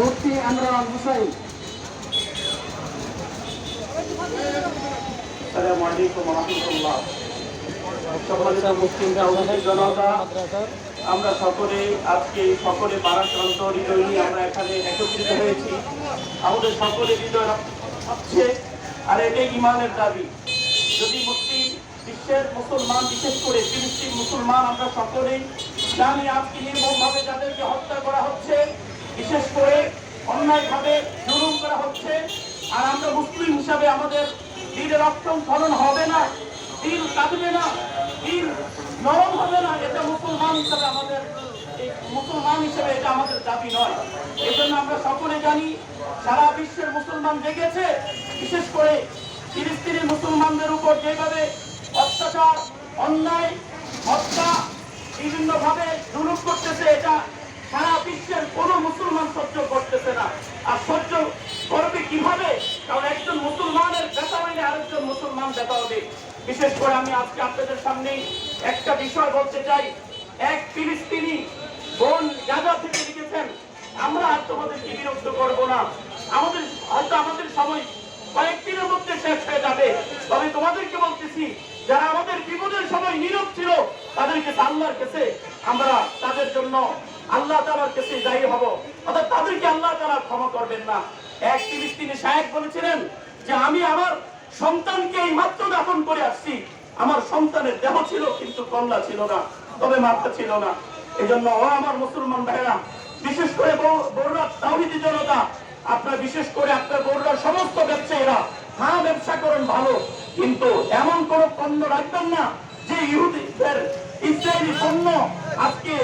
মুফতি আনোয়ার হুসাইন আমরা সকলে আজকে সকলে আমাদের সকলে হচ্ছে আর এটাই ইমানের দাবি। যদি মুসলিম বিশ্বের মুসলমান, বিশেষ করে ফিলিস্তিন মুসলমান, আমরা সকলেই জানি আজকে নির্মমভাবে যাদেরকে হত্যা করা হচ্ছে, বিশেষ করে অন্যায়ভাবে জুলুম করা হচ্ছে, আর আমরা মুসলিম হিসাবে আমাদের দিলের রক্ষণ ফলন হবে না দিল কাঁদবে না দিল নরম হবে না, এটা মুসলমান হিসাবে আমাদের মুসলমান হিসেবে এটা আমাদের দাবি নয়। এই জন্য আমরা সকলে জানি, সারা বিশ্বের মুসলমান জেগেছে, বিশেষ করে ফিলিস্তিনি মুসলমানদের উপর যেভাবে অত্যাচার, অন্যায়, হত্যা বিভিন্ন ভাবে জুলুম করতেছে, এটা সারা বিশ্বের কোনো মুসলমান সহ্য করতেছে না। আর সহ্য করবে কীভাবে? কারণ একজন মুসলমানের ব্যথা হইলে আরেকজন মুসলমান ব্যথা হবে। বিশেষ করে আমি আজকে আপনাদের সামনে একটা বিষয় বলতে চাই। এক ফিলিস্তিনি বোন গাজা থেকে লিখেছেন, আমরা আর তোমাদেরকে বিরক্ত করব না। আমাদের, হয়তো আমাদের সময় কয়েকদিনের মধ্যে শেষ হয়ে যাবে। তবে তোমাদেরকে বলতেছি, যারা আমাদের বিপদের সময় নীরব ছিল, তাদেরকে আল্লাহর কাছে আমরা তাদের জন্য আল্লাহ তালার কাছে দায়ী হব। অর্থাৎ তাদেরকে আল্লাহ তালা ক্ষমা করবেন না। এক ফিলিস্তিনি সাহেব বলেছিলেন যে, আমি আমার সন্তানকে এই মাত্র দাফন করে আসছি। আমার সন্তানের দেহ ছিল কিন্তু কল্লা ছিল না, তবে মাথা ছিল না। এই জন্য ও আমার মুসলমান ভাইরা বিশেষ করে বড়রা তাহিদি জনতা, আপনার বিশেষ করে আপনার বড়রা সমস্ত ব্যবসায়ীরা হ্যাঁ ব্যবসা করেন ভালো, কিন্তু এমন কোন পণ্য রাখবেন না যে ইহুদিদের ইসরায়েলি পণ্য আজকে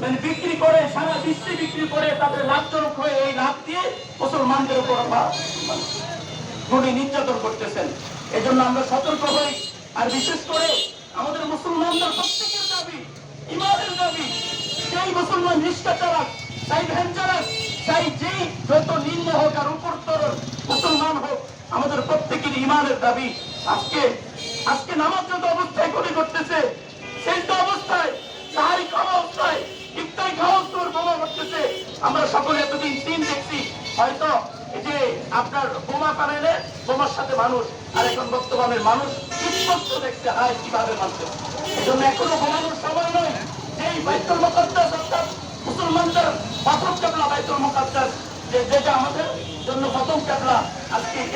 মানে বিক্রি করে, সারা বিশ্বে বিক্রি করে তাদের লাভজনক হয়ে এই লাভ দিয়ে মুসলমানদের উপর গুলি নির্যাতন করতেছেন। এজন্য আমরা সতর্ক হই। আর বিশেষ করে আমাদের মুসলমানদের প্রত্যেকের দাবি, ইমানের দাবি সেই মুসলমান রিক্সা চালাক চাই ভ্যান চালাক চাই যেই যত নিম্ন হোক আর উপরতর মুসলমান হোক, আমাদের প্রত্যেকের ইমানের দাবি। আজকে আজকে নামাজ যত অবস্থায় করে করতেছে আমরা সকলে এতদিন দিন দেখছি। হয়তো যে আপনার বোমা পানেলে বোমার সাথে মানুষ, আর এখন বর্তমানের মানুষ স্পষ্ট দেখতে হয় কীভাবে মানছে এই জন্য এখনও বোমানোর সময় নয়। যেই বাইতুল মুকদ্দাস অর্থাৎ মুসলমানদের প্রথম কেবলা বাইতুল মুকদ্দাস, যে যেটা আমাদের জন্য প্রথম কেবলা, আজকে এই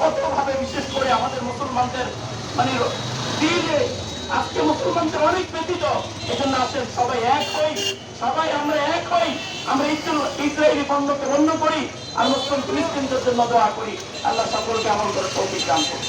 কতভাবে বিশেষ করে আমাদের মুসলমানদের মানে দিলে আজকে মুসলমানদের অনেক ব্যতীত। এজন্য আসেন সবাই এক হই, সবাই আমরা এক হই। আমরা ইসল ইসরায়েলি পণ্যকে বন্ধ করি আর মুসলিম ফিলিস্তিনদের জন্য দোয়া করি। আল্লাহ সকলকে আমল করে তৌফিক দান করুন।